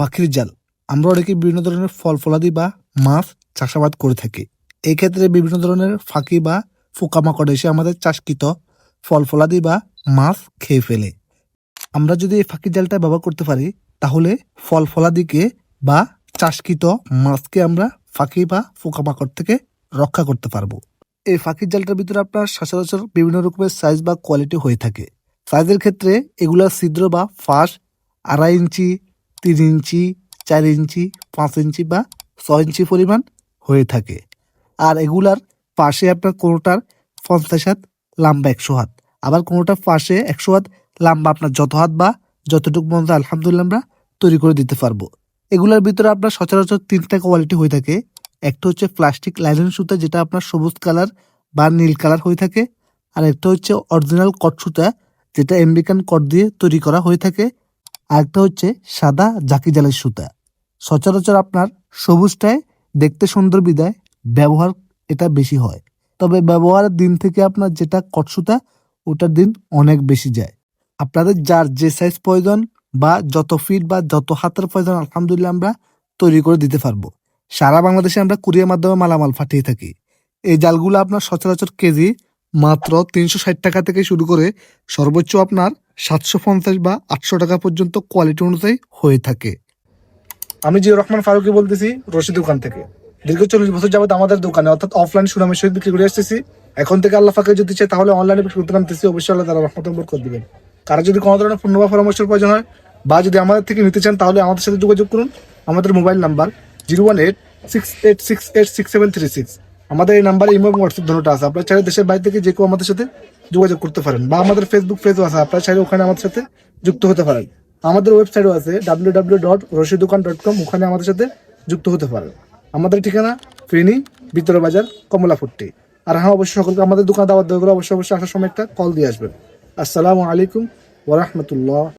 পাখির জাল। আমরা অনেকে বিভিন্ন ধরনের ফল ফলাদি বা মাছ চাষাবাদ করে থাকি। এই ক্ষেত্রে বিভিন্ন ধরনের ফাঁকি বা পোকামাকড় এসে আমাদের চাষকৃত ফল ফলাদি বা মাছ খেয়ে ফেলে। আমরা যদি এই ফাঁকি জালটা ব্যবহার করতে পারি, তাহলে ফল ফলাদিকে বা চাষকৃত মাছকে আমরা ফাঁকি বা পোকামাকড় থেকে রক্ষা করতে পারব। এই ফাঁকির জালটার ভিতরে আপনার সচরাচর বিভিন্ন রকমের সাইজ বা কোয়ালিটি হয়ে থাকে। সাইজের ক্ষেত্রে এগুলার ছিদ্র বা ফাঁস, আড়াই ইঞ্চি তিন ইঞ্চি, চার ইঞ্চি, পাঁচ ইঞ্চি বা ছয় ইঞ্চি পরিমাণ হয়ে থাকে। আর এগুলার পাশে আপনার কোনোটার পঞ্চাশ হাত লম্বা একশো হাত। আবার কোনোটার পাশে একশো হাত লম্বা আপনার যত হাত বা যতটুকু মতো আলহামদুলিল্লাহ আমরা তৈরি করে দিতে পারব। এগুলোর ভিতরে আপনার সচরাচর তিনটা কোয়ালিটি হয়ে থাকে। একটা হচ্ছে প্লাস্টিক লাইলন সুতা, যেটা আপনার সবুজ কালার বা নীল কালার হয়ে থাকে। আর একটা হচ্ছে অরিজিনাল কট সুতা, যেটা আমেরিকান কট দিয়ে তৈরি করা হয়ে থাকে। আর একটা হচ্ছে সাদা জাকি জালের সুতা। সচরাচর আপনার সবুজটায় দেখতে সুন্দর বিদায় ব্যবহার এটা বেশি হয়। তবে ব্যবহারের দিন থেকে আপনার যেটা কট সুতা, ওটার দিন অনেক বেশি যায়। আপনাদের যার যে সাইজ প্রয়োজন বা যত ফিট বা যত হাতের প্রয়োজন, আলহামদুলিল্লাহ আমরা তৈরি করে দিতে পারব। সারা বাংলাদেশে আমরা কুরিয়ার মাধ্যমে মালামাল পাঠিয়ে থাকি। এই জালগুলো আপনার সচরাচর কেজি মাত্র তিনশো ষাট টাকা থেকে শুরু করে সর্বোচ্চ আপনার সাতশো পঞ্চাশ বা আটশো টাকা পর্যন্ত কোয়ালিটি অনুযায়ী হয়ে থাকে। আমি জিয়া রহমান ফারুকি বলতেছি, রশিদ দোকান থেকে। দীর্ঘ চল্লিশ বছর যাবত আমাদের দোকানে, অর্থাৎ অফলাইন সুনামের সহিত বিক্রি করে আসতেছি। এখন থেকে আল্লাহ ফাঁকে যদি চাই তাহলে অনলাইনে বিক্রি করতে নামতেছি। অবশ্যই আল্লাহ তারা রহমত করে দিবেন। কারও যদি কোনো ধরনের পূর্ণ বা পরামর্শের প্রয়োজন হয়, বা যদি আমাদের থেকে নিতে চান, তাহলে আমাদের সাথে যোগাযোগ করুন। আমাদের mobile number zero one eight six eight six eight six seven three six. আমাদের এই নাম্বারে ইমো এবং হোয়াটসঅ্যাপ ধরনটা আছে। আপনার চাইলে দেশের বাইরে থেকে যে কেউ আমাদের সাথে যোগাযোগ করতে পারেন বা আমাদের ফেসবুক পেজও আছে। আপনার চাইলে ওখানে আমাদের সাথে যুক্ত হতে পারেন। আমাদের ওয়েবসাইটও আছে W W dot Rashidokan dot com ওখানে আমাদের সাথে যুক্ত হতে পারেন। আমাদের ঠিকানা ফেনী ভিতর বাজার কমলাপুরটি আর হ্যাঁ অবশ্যই সকলকে আমাদের দোকান দাওয়াত দেওয়া অবশ্যই অবশ্যই আসার সময় একটা কল দিয়ে আসবেন। আসসালামু আলাইকুম ওরহমতুল্লাহ